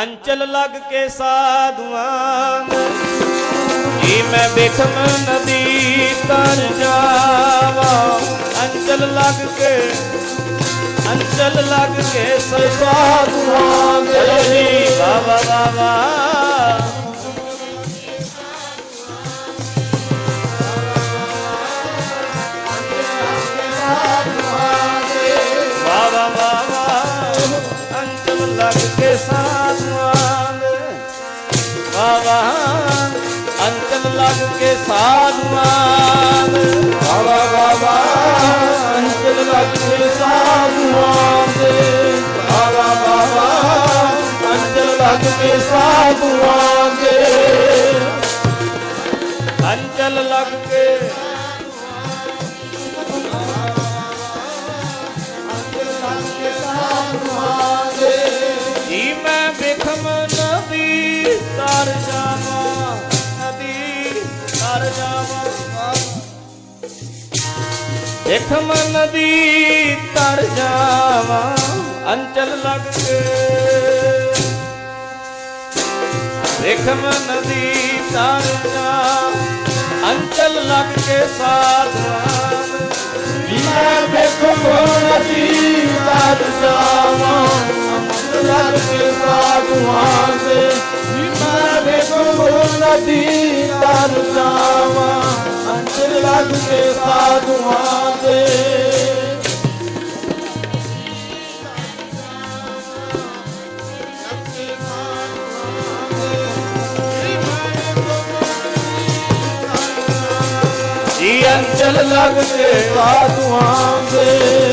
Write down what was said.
ਅੰਚਲ ਲੱਗ ਕੇ ਸਾਧੂਆਂ ਜੀ ਮੈਂ ਬਿਖਮ ਨਦੀ ਤਰ ਜਾਵਾ? ਅੰਚਲ ਲੱਗ ਕੇ, ਅੰਚਲ ਲੱਗ ਕੇ ਸਾਧੂਆਂ ਲੱਗ ਕੇ ਸਾਧੂਆਂ ਦੇ ਬਾਬਾ ਅੰਚਲ ਲੱਗ ਕੇ ਸਾਧੂਆਂ ਦੇ ਬਾਬਾ ਬਾਬਾ ਅੰਚਲ ਲੱਗ ਕੇ ਸਾਧੂਆਂ ਦੇ ਬਾਬਾ ਬਾਬਾ ਅੰਚਲ ਲੱਗ ਕੇ ਸਾਧੂਆਂ ਦੇ ਅੰਚਲ ਲੱਗ ਕੇ ਤਰ ਜਾਵਾਂ ਨਦੀ ਤਰ ਜਾਵਾਂ ਬਿਖਮ ਨਦੀ ਤਰ ਜਾਵਾਂ, ਅੰਚਲ ਲੱਗ ਕੇ। ਬਿਖਮ ਨਦੀ ਤਰ ਜਾ ਅੰਚਲ ਲੱਗ ਕੇ ਸਾਧਵਾਂ ਵੇਖੋ ਨਦੀ ਤਰ ਜਾਵਾਂ ਲੱਗ ਕੇ ਸਾਧੂਆਂ ਦੇ। ਜੀ ਅੰਚਲ ਲੱਗ ਕੇ ਸਾਧੂਆਂ ਦੇ।